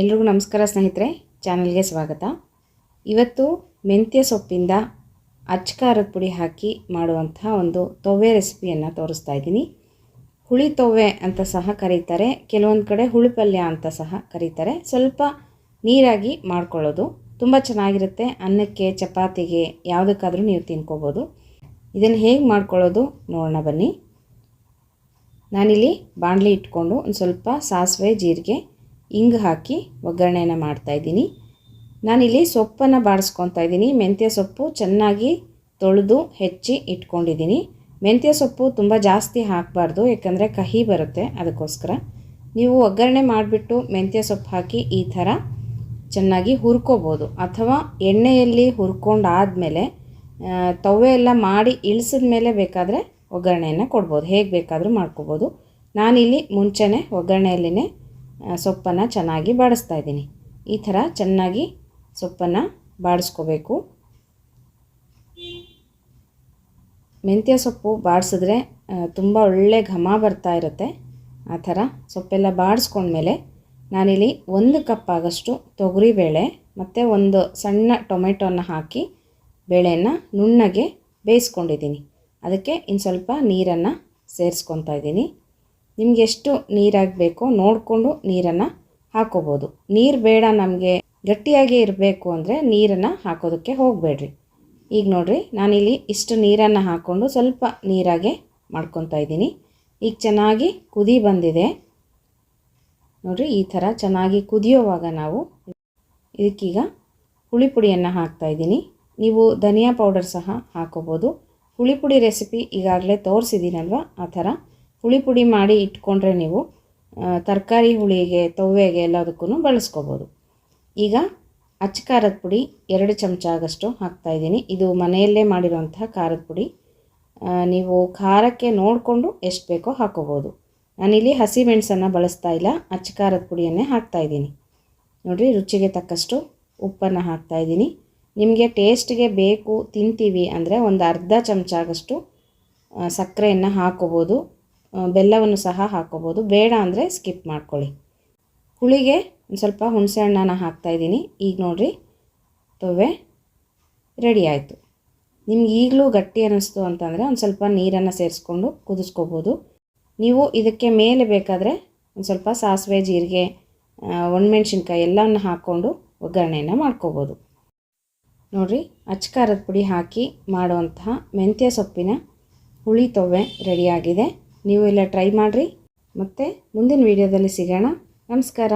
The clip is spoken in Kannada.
ಎಲ್ರಿಗೂ ನಮಸ್ಕಾರ ಸ್ನೇಹಿತರೆ, ಚಾನಲ್ಗೆ ಸ್ವಾಗತ. ಇವತ್ತು ಮೆಂತ್ಯ ಸೊಪ್ಪಿಂದ ಅಚ್ಚ ಖಾರದ ಪುಡಿ ಹಾಕಿ ಮಾಡುವಂತಹ ಒಂದು ತೊವೆ ರೆಸಿಪಿಯನ್ನು ತೋರಿಸ್ತಾ ಇದ್ದೀನಿ. ಹುಳಿ ತೊವೆ ಅಂತ ಸಹ ಕರೀತಾರೆ, ಕೆಲವೊಂದು ಕಡೆ ಹುಳಿ ಪಲ್ಯ ಅಂತ ಸಹ ಕರೀತಾರೆ. ಸ್ವಲ್ಪ ನೀರಾಗಿ ಮಾಡ್ಕೊಳ್ಳೋದು. ತುಂಬ ಚೆನ್ನಾಗಿರುತ್ತೆ. ಅನ್ನಕ್ಕೆ, ಚಪಾತಿಗೆ, ಯಾವುದಕ್ಕಾದರೂ ನೀವು ತಿನ್ಕೋಬೋದು. ಇದನ್ನು ಹೇಗೆ ಮಾಡ್ಕೊಳ್ಳೋದು ನೋಡೋಣ ಬನ್ನಿ. ನಾನಿಲ್ಲಿ ಬಾಣಲಿ ಇಟ್ಕೊಂಡು ಒಂದು ಸ್ವಲ್ಪ ಸಾಸಿವೆ, ಜೀರಿಗೆ ಇಂಗು ಹಾಕಿ ಒಗ್ಗರಣೆಯನ್ನು ಮಾಡ್ತಾಯಿದ್ದೀನಿ ನಾನಿಲ್ಲಿ ಸೊಪ್ಪನ್ನು ಬಾಡಿಸ್ಕೊತಾ ಇದ್ದೀನಿ. ಮೆಂತ್ಯ ಸೊಪ್ಪು ಚೆನ್ನಾಗಿ ತೊಳೆದು ಹೆಚ್ಚಿ ಇಟ್ಕೊಂಡಿದ್ದೀನಿ. ಮೆಂತ್ಯ ಸೊಪ್ಪು ತುಂಬ ಜಾಸ್ತಿ ಹಾಕಬಾರ್ದು, ಯಾಕಂದರೆ ಕಹಿ ಬರುತ್ತೆ ಅದಕ್ಕೋಸ್ಕರ. ನೀವು ಒಗ್ಗರಣೆ ಮಾಡಿಬಿಟ್ಟು ಮೆಂತ್ಯ ಸೊಪ್ಪು ಹಾಕಿ ಈ ಥರ ಚೆನ್ನಾಗಿ ಹುರ್ಕೋಬೋದು. ಅಥವಾ ಎಣ್ಣೆಯಲ್ಲಿ ಹುರ್ಕೊಂಡಾದಮೇಲೆ ತವೆ ಎಲ್ಲ ಮಾಡಿ ಇಳಿಸಿದ ಮೇಲೆ ಬೇಕಾದರೆ ಒಗ್ಗರಣೆಯನ್ನು ಕೊಡ್ಬೋದು. ಹೇಗೆ ಬೇಕಾದರೂ ಮಾಡ್ಕೋಬೋದು. ನಾನಿಲ್ಲಿ ಮುಂಚೆನೇ ಒಗ್ಗರಣೆಯಲ್ಲಿನೇ ಸೊಪ್ಪನ್ನು ಚೆನ್ನಾಗಿ ಬಾಡಿಸ್ತಾ ಇದ್ದೀನಿ. ಈ ಥರ ಚೆನ್ನಾಗಿ ಸೊಪ್ಪನ್ನು ಬಾಡಿಸ್ಕೋಬೇಕು. ಮೆಂತ್ಯ ಸೊಪ್ಪು ಬಾಡಿಸಿದ್ರೆ ತುಂಬ ಒಳ್ಳೆ ಘಮ ಬರ್ತಾ ಇರುತ್ತೆ. ಆ ಥರ ಸೊಪ್ಪೆಲ್ಲ ಬಾಡಿಸ್ಕೊಂಡ್ಮೇಲೆ ನಾನಿಲ್ಲಿ ಒಂದು ಕಪ್ ಆಗಷ್ಟು ತೊಗರಿಬೇಳೆ ಮತ್ತು ಒಂದು ಸಣ್ಣ ಟೊಮೆಟೊನ ಹಾಕಿ ಬೇಳೆಯನ್ನು ನುಣ್ಣಗೆ ಬೇಯಿಸ್ಕೊಂಡಿದ್ದೀನಿ. ಅದಕ್ಕೆ ಇನ್ನು ಸ್ವಲ್ಪ ನೀರನ್ನು ಸೇರಿಸ್ಕೊತಾ ಇದ್ದೀನಿ. ನಿಮ್ಗೆ ಎಷ್ಟು ನೀರಾಗಬೇಕೋ ನೋಡಿಕೊಂಡು ನೀರನ್ನು ಹಾಕೋಬೋದು. ನೀರು ಬೇಡ ನಮಗೆ. ಗಟ್ಟಿಯಾಗಿ ಇರಬೇಕು ಅಂದರೆ ನೀರನ್ನು ಹಾಕೋದಕ್ಕೆ ಹೋಗಬೇಡ್ರಿ. ಈಗ ನೋಡಿರಿ, ನಾನಿಲ್ಲಿ ಇಷ್ಟು ನೀರನ್ನು ಹಾಕ್ಕೊಂಡು ಸ್ವಲ್ಪ ನೀರಾಗೆ ಮಾಡ್ಕೊತಾ ಇದ್ದೀನಿ. ಈಗ ಚೆನ್ನಾಗಿ ಕುದಿ ಬಂದಿದೆ. ನೋಡಿರಿ, ಈ ಥರ ಚೆನ್ನಾಗಿ ಕುದಿಯೋವಾಗ ನಾವು ಇದಕ್ಕೀಗ ಹುಳಿ ಪುಡಿಯನ್ನು ಹಾಕ್ತಾಯಿದ್ದೀನಿ ನೀವು ಧನಿಯಾ ಪೌಡರ್ ಸಹ ಹಾಕೋಬೋದು. ಹುಳಿ ಪುಡಿ ರೆಸಿಪಿ ಈಗಾಗಲೇ ತೋರಿಸಿದ್ದೀನಲ್ವ? ಆ ಥರ ಹುಳಿ ಪುಡಿ ಮಾಡಿ ಇಟ್ಕೊಂಡ್ರೆ ನೀವು ತರಕಾರಿ ಹುಳಿಗೆ, ತೊವ್ವೆಗೆ ಎಲ್ಲದಕ್ಕೂ ಬಳಸ್ಕೋಬೋದು. ಈಗ ಅಚ್ಚ ಖಾರದ ಪುಡಿ ಎರಡು ಚಮಚ ಆಗಷ್ಟು ಹಾಕ್ತಾಯಿದ್ದೀನಿ ಇದು ಮನೆಯಲ್ಲೇ ಮಾಡಿರೋಂತಹ ಖಾರದ ಪುಡಿ. ನೀವು ಖಾರಕ್ಕೆ ನೋಡಿಕೊಂಡು ಎಷ್ಟು ಬೇಕೋ ಹಾಕೋಬೋದು. ನಾನಿಲ್ಲಿ ಹಸಿ ಮೆಣಸನ್ನು ಬಳಸ್ತಾ ಇಲ್ಲ, ಅಚ್ಚ ಖಾರದ ಪುಡಿಯನ್ನೇ ಹಾಕ್ತಾಯಿದ್ದೀನಿ ನೋಡಿರಿ, ರುಚಿಗೆ ತಕ್ಕಷ್ಟು ಉಪ್ಪನ್ನು ಹಾಕ್ತಾಯಿದ್ದೀನಿ ನಿಮಗೆ ಟೇಸ್ಟ್ಗೆ ಬೇಕು, ತಿಂತೀವಿ ಅಂದರೆ ಒಂದು ಅರ್ಧ ಚಮಚ ಆಗಷ್ಟು ಸಕ್ಕರೆಯನ್ನು ಹಾಕೋಬೋದು. ಬೆಲ್ಲವನ್ನು ಸಹ ಹಾಕೋಬೋದು. ಬೇಡ ಅಂದರೆ ಸ್ಕಿಪ್ ಮಾಡ್ಕೊಳ್ಳಿ. ಹುಳಿಗೆ ಒಂದು ಸ್ವಲ್ಪ ಹುಣಸೆ ಹಣ್ಣನ್ನು ಹಾಕ್ತಾಯಿದ್ದೀನಿ ಈಗ ನೋಡಿರಿ, ತೊವೆ ರೆಡಿ ಆಯಿತು. ನಿಮ್ಗೆ ಈಗಲೂ ಗಟ್ಟಿ ಅನ್ನಿಸ್ತು ಅಂತಂದರೆ ಒಂದು ಸ್ವಲ್ಪ ನೀರನ್ನು ಸೇರಿಸ್ಕೊಂಡು ಕುದಿಸ್ಕೋಬೋದು. ನೀವು ಇದಕ್ಕೆ ಮೇಲೆ ಬೇಕಾದರೆ ಒಂದು ಸ್ವಲ್ಪ ಸಾಸಿವೆ, ಜೀರಿಗೆ ಒಣಮೆಣ್ಸಿನ್ಕಾಯಿ ಎಲ್ಲವನ್ನು ಹಾಕ್ಕೊಂಡು ಒಗ್ಗರಣೆಯನ್ನು ಮಾಡ್ಕೋಬೋದು. ನೋಡಿರಿ, ಅಚ್ಚ ಖಾರದ ಪುಡಿ ಹಾಕಿ ಮಾಡುವಂತಹ ಮೆಂತ್ಯ ಸೊಪ್ಪಿನ ಹುಳಿ ತೊವೆ ರೆಡಿಯಾಗಿದೆ ನೀವು ಎಲ್ಲ ಟ್ರೈ ಮಾಡಿರಿ. ಮತ್ತು ಮುಂದಿನ ವೀಡಿಯೋದಲ್ಲಿ ಸಿಗೋಣ. ನಮಸ್ಕಾರ.